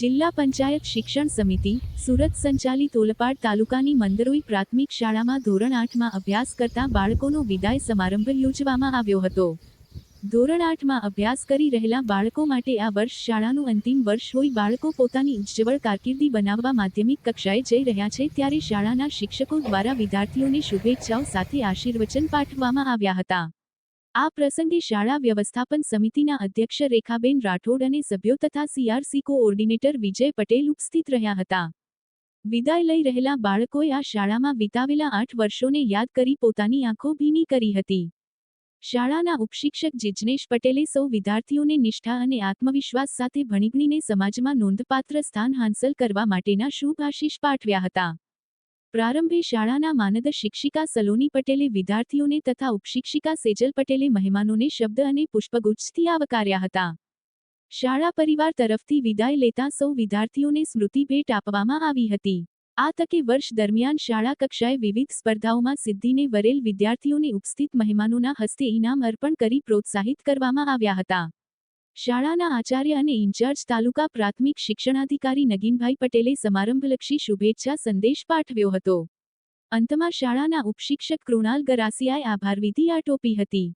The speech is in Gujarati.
જિલ્લા પંચાયત શિક્ષણ સમિતિ, સુરત સંચાલિત ઓલપાડ તાલુકાની મંદરોઈ પ્રાથમિક શાળામાં ધોરણ આઠમાં અભ્યાસ કરતા બાળકોનો વિદાય સમારંભ યોજવામાં આવ્યો હતો. ધોરણ આઠમાં અભ્યાસ કરી રહેલા બાળકો માટે આ વર્ષ શાળાનું અંતિમ વર્ષ હોય બાળકો પોતાની ઉજ્જવળ કારકિર્દી બનાવવા માધ્યમિક કક્ષાએ જઈ રહ્યા છે ત્યારે શાળાના શિક્ષકો દ્વારા વિદ્યાર્થીઓને શુભેચ્છાઓ સાથે આશીર્વચન પાઠવવામાં આવ્યા હતા. આ પ્રસંગે શાળા વ્યવસ્થાપન સમિતિના અધ્યક્ષ રેખાબેન રાઠોડ અને સભ્યો તથા સીઆરસી કોઓર્ડિનેટર વિજય પટેલ ઉપસ્થિત રહ્યા હતા. વિદાય લઈ રહેલા બાળકોએ આ શાળામાં વિતાવેલા આઠ વર્ષોને યાદ કરી પોતાની આંખો ભીની કરી હતી. શાળાના ઉપશિક્ષક જિજ્નેશ પટેલે સૌ વિદ્યાર્થીઓને નિષ્ઠા અને આત્મવિશ્વાસ સાથે ભણીગણીને સમાજમાં નોંધપાત્ર સ્થાન હાંસલ કરવા માટેના શુભ આશીષ પાઠવ્યા હતા. પ્રારંભે શાળાના માનદ શિક્ષિકા સલોની પટેલે વિદ્યાર્થીઓને તથા ઉપશિક્ષિકા સેજલ પટેલે મહેમાનોને શબ્દ અને પુષ્પગુચ્છથી આવકાર્યા હતા. શાળા પરિવાર તરફથી વિદાય લેતા સૌ વિદ્યાર્થીઓને સ્મૃતિ ભેટ આપવામાં આવી હતી. આ તકે વર્ષ દરમિયાન શાળા કક્ષાએ વિવિધ સ્પર્ધાઓમાં સિદ્ધિને વરેલ વિદ્યાર્થીઓને ઉપસ્થિત મહેમાનોના હસ્તે ઇનામ અર્પણ કરી પ્રોત્સાહિત કરવામાં આવ્યા હતા. શાળાના આચાર્ય અને ઇન્ચાર્જ તાલુકા પ્રાથમિક શિક્ષણાધિકારી નગીનભાઈ પટેલે સમારંભલક્ષી શુભેચ્છા સંદેશ પાઠવ્યો હતો. અંતમાં શાળાના ઉપશિક્ષક કૃણાલ ગરાસિયાએ આભાર વિધિ આટોપી હતી.